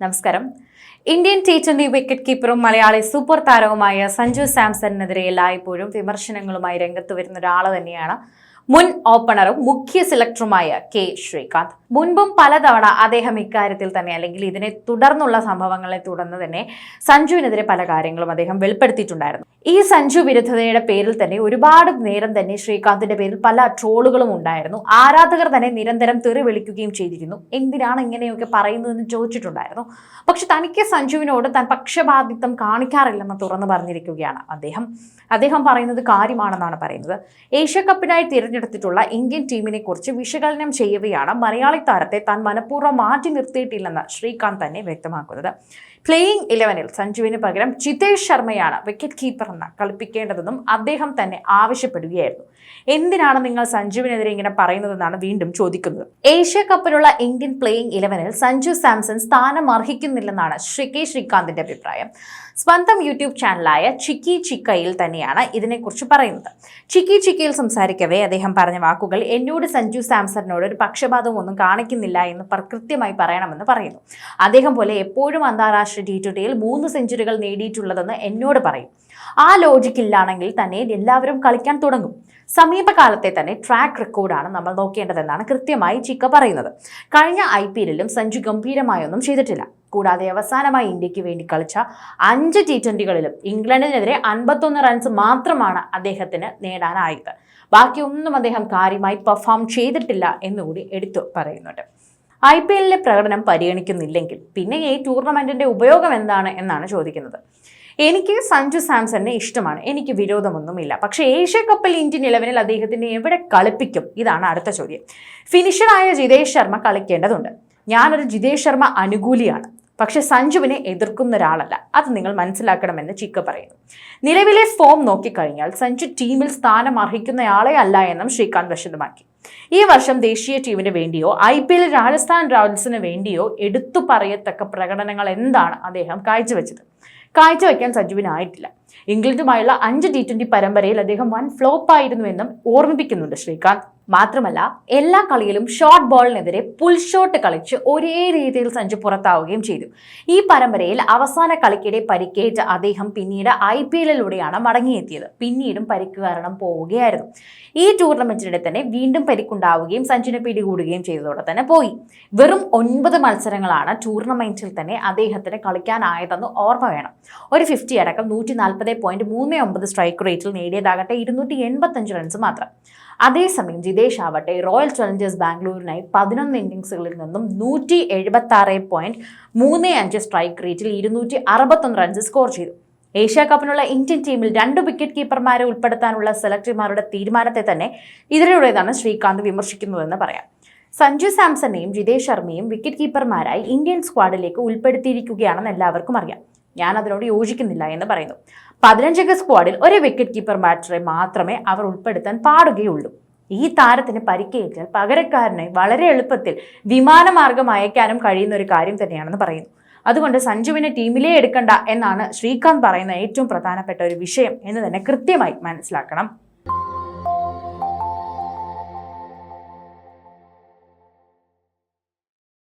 നമസ്കാരം. Indian T twenty wicket കീപ്പറും Malayali super താരവുമായ സഞ്ജു സാംസണിനെതിരെ എല്ലായ്പ്പോഴും വിമർശനങ്ങളുമായി രംഗത്ത് വരുന്ന ഒരാൾ തന്നെയാണ് മുൻ ഓപ്പണറും മുഖ്യ സെലക്ടറുമായ കെ ശ്രീകാന്ത്. മുൻപും പലതവണ അദ്ദേഹം ഇക്കാര്യത്തിൽ തന്നെ അല്ലെങ്കിൽ ഇതിനെ തുടർന്നുള്ള സംഭവങ്ങളെ തുടർന്ന് തന്നെ സഞ്ജുവിനെതിരെ പല കാര്യങ്ങളും അദ്ദേഹം വെളിപ്പെടുത്തിയിട്ടുണ്ടായിരുന്നു. ഈ സഞ്ജു വിരുദ്ധതയുടെ പേരിൽ തന്നെ ഒരുപാട് നേരം തന്നെ ശ്രീകാന്തിന്റെ പേരിൽ പല ട്രോളുകളും ഉണ്ടായിരുന്നു. ആരാധകർ തന്നെ നിരന്തരം തെറി വിളിക്കുകയും ചെയ്തിരുന്നു. എന്തിനാണ് ഇങ്ങനെയൊക്കെ പറയുന്നതെന്ന് ചോദിച്ചിട്ടുണ്ടായിരുന്നു. പക്ഷെ തനിക്ക് സഞ്ജുവിനോട് താൻ പക്ഷപാതിത്വം കാണിക്കാറില്ലെന്ന് തുറന്നു പറഞ്ഞിരിക്കുകയാണ്. അദ്ദേഹം അദ്ദേഹം പറയുന്നത് കാര്യമാണെന്നാണ് പറയുന്നത്. ഏഷ്യ കപ്പിനായി തിരഞ്ഞെടുത്തിട്ടുള്ള ഇന്ത്യൻ ടീമിനെ കുറിച്ച് വിശകലനം ചെയ്യവെയാണ് മലയാളി താരത്തെ താൻ മനഃപൂർവം മാറ്റി നിർത്തിയിട്ടില്ലെന്ന് ശ്രീകാന്ത് തന്നെ വ്യക്തമാക്കുന്നത്. പ്ലേയിങ് ഇലവനിൽ സഞ്ജുവിന് പകരം ജിതേഷ് ശർമ്മയാണ് വിക്കറ്റ് കീപ്പർ എന്ന് കളിപ്പിക്കേണ്ടതെന്നും അദ്ദേഹം തന്നെ ആവശ്യപ്പെടുകയായിരുന്നു. എന്തിനാണ് നിങ്ങൾ സഞ്ജുവിനെതിരെ ഇങ്ങനെ പറയുന്നതെന്നാണ് വീണ്ടും ചോദിക്കുന്നത്. ഏഷ്യ കപ്പിലുള്ള ഇന്ത്യൻ പ്ലേയിങ് ഇലവനിൽ സഞ്ജു സാംസൺ സ്ഥാനം അർഹിക്കുന്നില്ലെന്നാണ് ശ്രീ കെ ശ്രീകാന്തിന്റെ അഭിപ്രായം. സ്വന്തം യൂട്യൂബ് ചാനലായ ചിക്കി ചിക്കയിൽ തന്നെയാണ് ഇതിനെക്കുറിച്ച് പറയുന്നത്. ചിക്കി ചിക്കയിൽ സംസാരിക്കവേ അദ്ദേഹം പറഞ്ഞ വാക്കുകൾ എന്നോട് സഞ്ജു സാംസണിനോട് ഒരു പക്ഷപാതവും ഒന്നും കാണിക്കുന്നില്ല എന്ന് പ്രകൃത്യമായി പറയണമെന്ന് പറയുന്നു. അദ്ദേഹം പോലെ എപ്പോഴും അന്താരാഷ്ട്ര ടി ട്വന്റിയിൽ മൂന്ന് സെഞ്ചുറികൾ നേടിയിട്ടുള്ളതെന്ന് എന്നോട് പറയും. ആ ലോജിക്കില്ലാണെങ്കിൽ തന്നെ എല്ലാവരും കളിക്കാൻ തുടങ്ങും. സമീപകാലത്തെ തന്നെ ട്രാക്ക് റെക്കോർഡാണ് നമ്മൾ നോക്കേണ്ടതെന്നാണ് കൃത്യമായി ചിക്ക പറയുന്നത്. കഴിഞ്ഞ ഐ പി എല്ലിലും സഞ്ജു ഗംഭീരമായൊന്നും ചെയ്തിട്ടില്ല. കൂടാതെ അവസാനമായി ഇന്ത്യയ്ക്ക് വേണ്ടി കളിച്ച അഞ്ച് ടി ട്വന്റികളിലും ഇംഗ്ലണ്ടിനെതിരെ അൻപത്തൊന്ന് റൺസ് മാത്രമാണ് അദ്ദേഹത്തിന് നേടാനായത്. ബാക്കിയൊന്നും അദ്ദേഹം കാര്യമായി പെർഫോം ചെയ്തിട്ടില്ല എന്നുകൂടി എടുത്തു പറയുന്നുണ്ട്. ഐ പി എല്ലിലെ പ്രകടനം പരിഗണിക്കുന്നില്ലെങ്കിൽ പിന്നെ ഈ ടൂർണമെന്റിന്റെ ഉപയോഗം എന്താണ് എന്നാണ് ചോദിക്കുന്നത്. എനിക്ക് സഞ്ജു സാംസണിനെ ഇഷ്ടമാണ്. എനിക്ക് വിരോധമൊന്നുമില്ല. പക്ഷേ ഏഷ്യ കപ്പിൽ ഇന്ത്യൻ ഇലവനിൽ അദ്ദേഹത്തിനെ എവിടെ കളിപ്പിക്കും? ഇതാണ് അടുത്ത ചോദ്യം. ഫിനിഷറായ ജിതേഷ് ശർമ്മ കളിക്കേണ്ടതുണ്ട്. ഞാനൊരു ജിതേഷ് ശർമ്മ അനുകൂലിയാണ്. പക്ഷെ സഞ്ജുവിനെ എതിർക്കുന്ന ഒരാളല്ല. അത് നിങ്ങൾ മനസ്സിലാക്കണമെന്ന് ചിക്ക പറയുന്നു. നിലവിലെ ഫോം നോക്കിക്കഴിഞ്ഞാൽ സഞ്ജു ടീമിൽ സ്ഥാനം അർഹിക്കുന്നയാളെ അല്ല എന്നും ശ്രീകാന്ത് വിശദമാക്കി. ഈ വർഷം ദേശീയ ടീമിന് വേണ്ടിയോ ഐ പി എൽ രാജസ്ഥാൻ റോയൽസിന് വേണ്ടിയോ എടുത്തു പറയത്തക്ക പ്രകടനങ്ങൾ എന്താണ് അദ്ദേഹം കാഴ്ചവെച്ചത്? കാഴ്ചവെക്കാൻ സഞ്ജുവിനായിട്ടില്ല ഇംഗ്ലണ്ടുമായുള്ള അഞ്ച് ടി ട്വന്റി പരമ്പരയിൽ അദ്ദേഹം വൻ ഫ്ലോപ്പ് ആയിരുന്നുവെന്നും ഓർമ്മിപ്പിക്കുന്നുണ്ട് ശ്രീകാന്ത്. മാത്രമല്ല എല്ലാ കളിയിലും ഷോർട്ട് ബോളിനെതിരെ പുൾ ഷോട്ട് കളിച്ച് ഒരേ രീതിയിൽ സഞ്ജു പുറത്താവുകയും ചെയ്തു. ഈ പരമ്പരയിൽ അവസാന കളിക്കിടെ പരിക്കേറ്റ അദ്ദേഹം പിന്നീട് ഐ പി എല്ലിലൂടെയാണ് മടങ്ങിയെത്തിയത്. പിന്നീടും പരിക്ക് കാരണം പോവുകയായിരുന്നു. ഈ ടൂർണമെന്റിനിടെ തന്നെ വീണ്ടും പരിക്കുണ്ടാവുകയും സഞ്ജുനെ പിടികൂടുകയും ചെയ്തതോടെ തന്നെ പോയി. വെറും ഒൻപത് മത്സരങ്ങളാണ് ടൂർണമെന്റിൽ തന്നെ അദ്ദേഹത്തിന് കളിക്കാനായതെന്ന് ഓർമ്മ വേണം. ഒരു ഫിഫ്റ്റി അടക്കം നൂറ്റി നാൽപ്പത് പോയിന്റ് മൂന്ന് ഒമ്പത് സ്ട്രൈക്ക് റേറ്റിൽ നേടിയതാകട്ടെ ഇരുന്നൂറ്റി എൺപത്തഞ്ച് റൺസ് മാത്രം. അതേസമയം ജിതേഷ് ആവട്ടെ റോയൽ ചലഞ്ചേഴ്സ് ബാംഗ്ലൂരിനായി പതിനൊന്ന് ഇന്നിങ്സുകളിൽ നിന്നും നൂറ്റി എഴുപത്തി ആറ് പോയിന്റ് മൂന്ന് അഞ്ച് സ്ട്രൈക്ക് റേറ്റിൽ ഇരുന്നൂറ്റി അറുപത്തൊന്ന് റൺസ് സ്കോർ ചെയ്തു. ഏഷ്യ കപ്പിനുള്ള ഇന്ത്യൻ ടീമിൽ രണ്ട് വിക്കറ്റ് കീപ്പർമാരെ ഉൾപ്പെടുത്താനുള്ള സെലക്ടർമാരുടെ തീരുമാനത്തെ തന്നെ ഇതിലൂടേതാണ് ശ്രീകാന്ത് വിമർശിക്കുന്നതെന്ന് പറയാം. സഞ്ജു സാംസണെയും ജിതേഷ് ശർമ്മയും വിക്കറ്റ് കീപ്പർമാരായി ഇന്ത്യൻ സ്ക്വാഡിലേക്ക് ഉൾപ്പെടുത്തിയിരിക്കുകയാണെന്ന് എല്ലാവർക്കും അറിയാം. ഞാൻ അതിനോട് യോജിക്കുന്നില്ല എന്ന് പറയുന്നു. പതിനഞ്ചംഗ സ്ക്വാഡിൽ ഒരു വിക്കറ്റ് കീപ്പർ ബാറ്ററെ മാത്രമേ അവർ ഉൾപ്പെടുത്താൻ പാടുകയുള്ളൂ. ഈ താരത്തിന് പരിക്കേറ്റാൽ പകരക്കാരനെ വളരെ എളുപ്പത്തിൽ വിമാനമാർഗം അയക്കാനും കഴിയുന്ന ഒരു കാര്യം തന്നെയാണെന്ന് പറയുന്നു. അതുകൊണ്ട് സഞ്ജുവിനെ ടീമിലേ എടുക്കണ്ട എന്നാണ് ശ്രീകാന്ത് പറയുന്ന ഏറ്റവും പ്രധാനപ്പെട്ട ഒരു വിഷയം എന്ന് തന്നെ കൃത്യമായി മനസ്സിലാക്കണം.